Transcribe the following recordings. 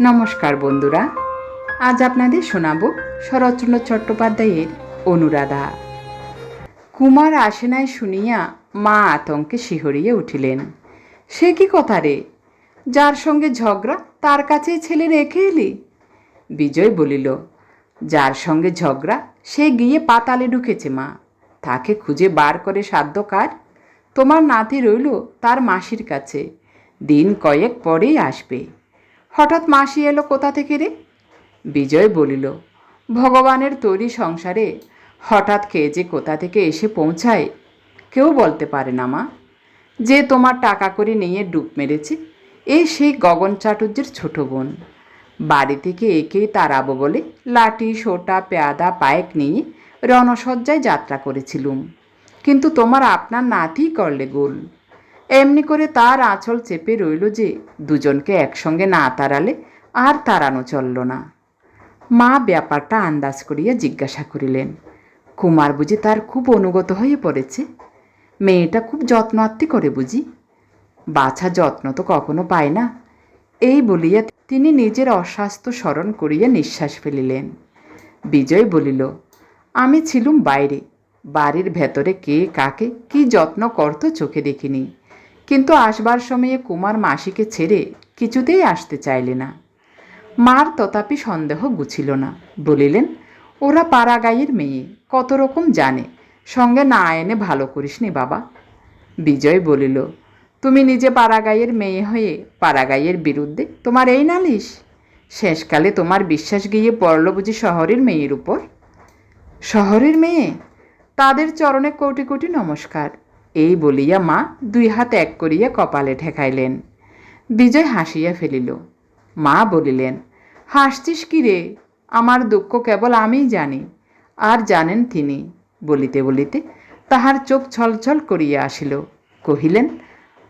নমস্কার বন্ধুরা। আজ আপনাদের শোনাব শরৎচন্দ্র চট্টোপাধ্যায়ের অনুরাধা। কুমার আসে নাই শুনিয়া মা আতঙ্কে শিহরিয়ে উঠিলেন। সে কি কথা রে? যার সঙ্গে ঝগড়া তার কাছেই ছেলে রেখে এলি? বিজয় বলিল, যার সঙ্গে ঝগড়া সে গিয়ে পাতালে ঢুকেছে মা। তাকে খুঁজে বার করে সাধ্য কার? তোমার নাতি রইল তার মাসির কাছে। দিন কয়েক পরেই আসবে। হঠাৎ মাসি এলো কোথা থেকে রে? বিজয় বলিল ভগবানের তৈরি সংসারে হঠাৎ কে যে কোথা থেকে এসে পৌঁছায় কেউ বলতে পারে না মা। যে তোমার টাকা করে নিয়ে ডুব মেরেছে এ সেই গগন চাটুর্যের ছোট বোন। বাড়ি থেকে একেই তাড়াবো বলে লাঠি সোটা পেয়াদা পায়েক নিয়ে রণসজ্জায় যাত্রা করেছিলুম। কিন্তু তোমার আপনার নাতি করলে গোল। এমনি করে তার আঁচল চেপে রইল যে দুজনকে একসঙ্গে না তাড়ালে আর তাড়ানো চলল না। মা ব্যাপারটা আন্দাজ করিয়া জিজ্ঞাসা করিলেন, কুমার বুঝি তার খুব অনুগত হয়ে পড়েছে? মেয়েটা খুব যত্নাত্তি করে বুঝি? বাছা যত্ন তো কখনো পায় না। এই বলিয়া তিনি নিজের অস্বাস্থ্য স্মরণ করিয়া নিঃশ্বাস ফেলিলেন। বিজয় বলিল, আমি ছিলুম বাইরে, বাড়ির ভেতরে কে কাকে কি যত্ন করত চোখে দেখিনি। কিন্তু আসবার সময়ে কুমার মাসিকে ছেড়ে কিছুতেই আসতে চাইলে না। মার তথাপি সন্দেহ গুছিল না। বলিলেন, ওরা পাড়াগাঁয়ের মেয়ে, কত রকম জানে, সঙ্গে না এনে ভালো করিসনি বাবা। বিজয় বলিল, তুমি নিজে পাড়াগাঁয়ের মেয়ে হয়ে পাড়াগাঁয়ের বিরুদ্ধে তোমার এই নালিশ? শেষকালে তোমার বিশ্বাস গিয়ে পড়ল বুঝি শহরের মেয়ের উপর? শহরের মেয়ে? তাদের চরণে কোটি কোটি নমস্কার। এই বলিয়া মা দুই হাত এক করিয়া কপালে ঠেকাইলেন। বিজয় হাসিয়া ফেলিল। মা বলিলেন, হাসছিস কি রে? আমার দুঃখ কেবল আমিই জানি। আর জানেন তিনি? বলিতে বলিতে তাহার চোখ ছলছল করিয়া আসিল। কহিলেন,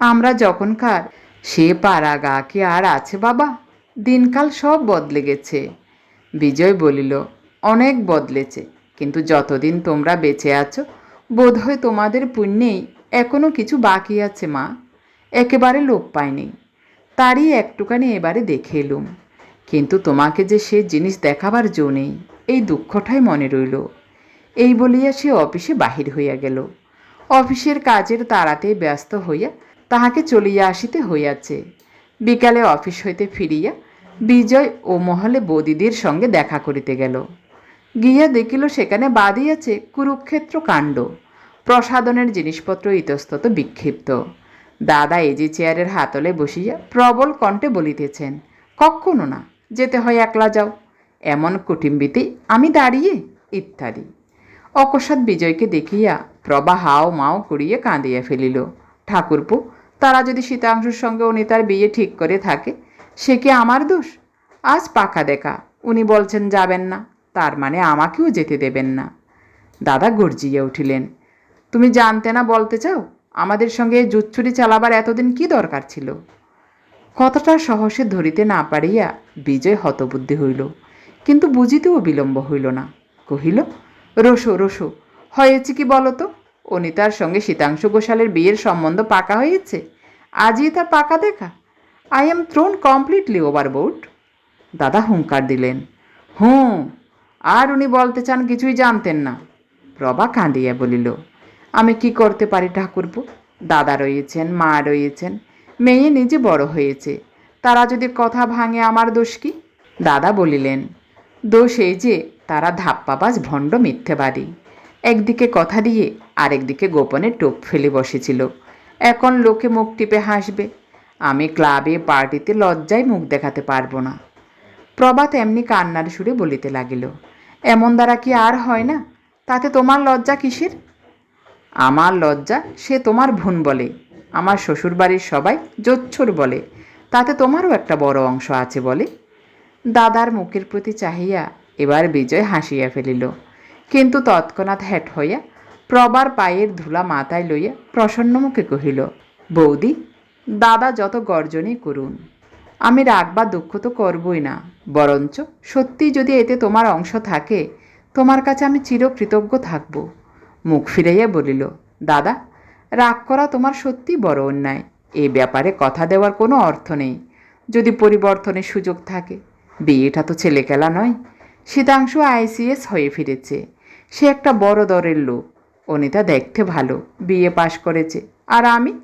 আমরা যখনকার সে পাড়া গা কি আর আছে বাবা। দিনকাল সব বদলে গেছে। বিজয় বলিল, অনেক বদলেছে। কিন্তু যতদিন তোমরা বেঁচে আছো, বোধহয় তোমাদের পুণ্যেই এখনও কিছু বাকি আছে, মা। একেবারে লোপ পায়নি তারই একটুখানি এবারে দেখে এলুম। কিন্তু তোমাকে যে সে জিনিস দেখাবার জো নেই, এই দুঃখটাই মনে রইল। এই বলিয়া সে অফিসে বাহির হইয়া গেল। অফিসের কাজের তাড়াতে ব্যস্ত হইয়া তাহাকে চলিয়া আসিতে হইয়াছে। বিকালে অফিস হইতে ফিরিয়া বিজয় ও মহলে বৌদিদের সঙ্গে দেখা করিতে গেল। গিয়া দেখিল সেখানে বাঁধিয়াছে কুরুক্ষেত্র কাণ্ড। প্রসাদনের জিনিসপত্র ইতস্তত বিক্ষিপ্ত। দাদা এজি চেয়ারের হাতলে বসিয়া প্রবল কণ্ঠে বলিতেছেন কখনো না, যেতে হয় একলা যাও। এমন কুটুম্বিতে আমি দাঁড়িয়ে? ইত্যাদি। অকস্মাৎ বিজয়কে দেখিয়া প্রবা হাও মাও করিয়া কাঁদিয়া ফেলিল, ঠাকুরপু, তারা যদি শীতাংশুর সঙ্গে উনি তার বিয়ে ঠিক করে থাকে, সে কি আমার দোষ? আজ পাকা দেখা, উনি বলছেন যাবেন না, তার মানে আমাকেও যেতে দেবেন না। দাদা গর্জিয়া উঠিলেন তুমি জানতে না বলতে চাও? আমাদের সঙ্গে জুচ্ছুরি চালাবার এতদিন কি দরকার ছিল? কথাটা সহসে ধরিতে না পারিয়া বিজয় হতবুদ্ধি হইল। কিন্তু বুঝিতেও বিলম্ব হইল না। কহিল, রসো রসো, হয়েছে কি বলতো? অনিতার সঙ্গে শীতাংশু ঘোষালের বিয়ের সম্বন্ধ পাকা হয়েছে? আজই তার পাকা দেখা? I am thrown completely overboard দাদা হুঙ্কার দিলেন, হুঁ, আর উনি বলতে চান কিছুই জানতেন না। প্রভা কাঁদিয়া বলিল আমি কি করতে পারি ঠাকুরপো? দাদা রয়েছেন, মা রয়েছেন, মেয়ে নিজে বড় হয়েছে। তারা যদি কথা ভাঙে আমার দোষ কি? দাদা বলিলেন, দোষ এই যে তারা ধাপ্পাবাজ ভণ্ড মিথ্যেবাদী। একদিকে কথা দিয়ে আরেকদিকে গোপনে টোপ ফেলে বসেছিল। এখন লোকে মুখ টিপে হাসবে। আমি ক্লাবে, পার্টিতে লজ্জায় মুখ দেখাতে পারব না। প্রভাত এমনি কান্নার সুরে বলিতে লাগিল, এমন দ্বারা কি আর হয় না? তাতে তোমার লজ্জা কিসের? আমার লজ্জা সে তোমার ভুন বলে, আমার শ্বশুরবাড়ির সবাই জোচ্ছর বলে, তাতে তোমারও একটা বড় অংশ আছে বলে। দাদার মুখের প্রতি চাহিয়া এবার বিজয় হাসিয়া ফেলিল, কিন্তু তৎক্ষণাৎ হ্যাট হইয়া প্রবার পায়ের ধুলা মাথায় লইয়া প্রসন্ন মুখে কহিল, বৌদি, দাদা যত গর্জনই করুন, আমি রাগ বা দুঃখ তো করবই না, বরঞ্চ সত্যি যদি এতে তোমার অংশ থাকে, তোমার কাছে আমি চিরকৃতজ্ঞ থাকব। মুখ ফিরাইয়া বলিল, দাদা, রাগ করা তোমার সত্যি বড় অন্যায়। এই ব্যাপারে কথা দেওয়ার কোনো অর্থ নেই। যদি পরিবর্তনের সুযোগ থাকে, বিয়েটা তো ছেলেখেলা নয়। শীতাংশু আইসিএস হয়ে ফিরেছে। সে একটা বড় দরের লোক। অনিতা দেখতে ভালো, বিয়ে পাশ করেছে। আর আমি?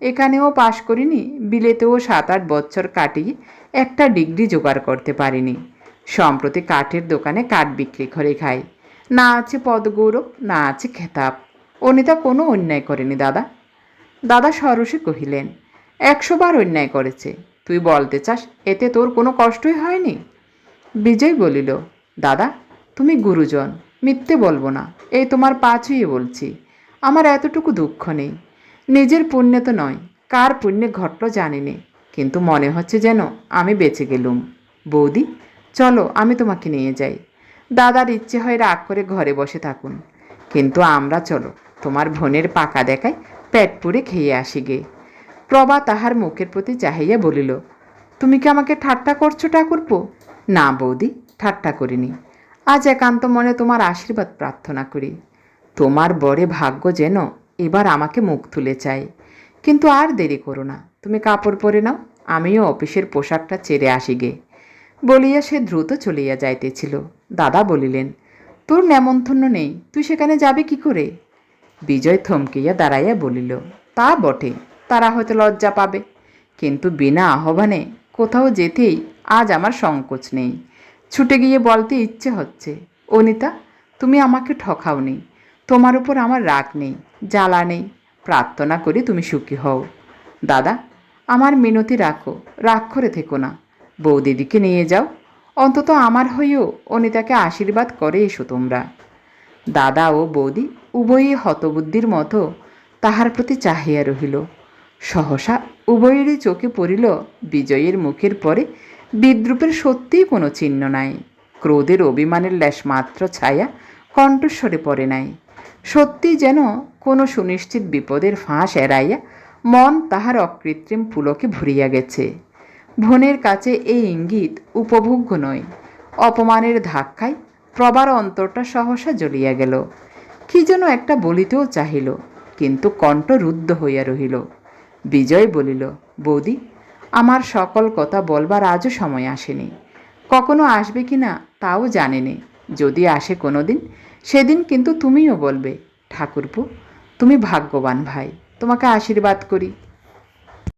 এখানেও পাশ করিনি, বিলেতেও সাত আট বছর কাটিয়ে একটা ডিগ্রি জোগাড় করতে পারিনি। সম্প্রতি কাঠের দোকানে কাঠ বিক্রি করে খাই। না আছে পদগৌরব, না আছে খেতাব। অনিতা কোনো অন্যায় করেনি, দাদা। দাদা সরসে কহিলেন, একশোবার অন্যায় করেছে। তুই বলতে চাস, এতে তোর কোনো কষ্টই হয়নি? বিজয় বলিল, দাদা, তুমি গুরুজন, মিথ্যে বলব না, এই তোমার পা ছুঁয়ে বলছি। আমার এতটুকু দুঃখ নেই। নিজের পুণ্যে তো নয়, কার পুণ্যে ঘটল জানি নে কিন্তু মনে হচ্ছে যেন আমি বেঁচে গেলুম। বৌদি, চলো, আমি তোমাকে নিয়ে যাই। দাদার ইচ্ছে হয় রাগ করে ঘরে বসে থাকুন। কিন্তু আমরা চলো, তোমার বোনের পাকা দেখায় পেট পুড়ে খেয়ে আসি গে। প্রভা তাহার মুখের প্রতি চাহিয়া বলিল, তুমি কি আমাকে ঠাট্টা করছ ঠাকুরপো? না বৌদি, ঠাট্টা করিনি। আজ একান্ত মনে তোমার আশীর্বাদ প্রার্থনা করি। তোমার বরে ভাগ্য যেন এবার আমাকে মুখ তুলে চাই কিন্তু আর দেরি করো না, তুমি কাপড় পরে নাও, আমিও অফিসের পোশাকটা চেরে আসি গে। বলিয়া সে দ্রুত চলিয়া যাইতেছিল। দাদা বলিলেন, তোর নেমন্তন্ন নেই, তুই সেখানে যাবে কি করে? বিজয় থমকিয়া দাঁড়াইয়া বলিল, তা বটে, তারা হয়তো লজ্জা পাবে। কিন্তু বিনা আহ্বানে কোথাও যেতেই আজ আমার সংকোচ নেই। ছুটে গিয়ে বলতে ইচ্ছে হচ্ছে, অনিতা, তুমি আমাকে ঠকাওনি তোমার উপর আমার রাগ নেই, জ্বালা নেই। প্রার্থনা করি তুমি সুখী হও। দাদা, আমার মিনতি রাখো, রাগ করে থেকো না। বৌদিদিকে নিয়ে যাও। অন্তত আমার হয়েও অনিতাকে আশীর্বাদ করে এসো তোমরা। দাদা ও বৌদি উভয়ই হতবুদ্ধির মতো তাহার প্রতি চাহিয়া রহিল। সহসা উভয়েরই চোখে পড়িল বিজয়ের মুখের পরে বিদ্রুপের সত্যিই কোনো চিহ্ন নাই। ক্রোধের অভিমানের লেশ মাত্র ছায়া কণ্ঠস্বরে পড়ে নাই। সত্যি যেন কোনো সুনিশ্চিত বিপদের ফাঁস এড়াইয়া মন তাহার অকৃত্রিম পুলকে ভরিয়া গেছে। ভনের কাছে এই ইঙ্গিত উপভোগ্য নয়। অপমানের ধাক্কায় প্রবার অন্তরটা সহসা জ্বলিয়া গেল। কি যেন একটা বলিতেও চাহিল, কিন্তু কণ্ঠ রুদ্ধ হইয়া রহিল। বিজয় বলিল, বৌদি, আমার সকল কথা বলবার আজও সময় আসেনি। কখনো আসবে কি না তাও জানেনি যদি আসে কোনো দিন সেদিন কিন্তু তুমিও বলবে, ঠাকুরপু, তুমি ভাগ্যবান ভাই, তোমাকে আশীর্বাদ করি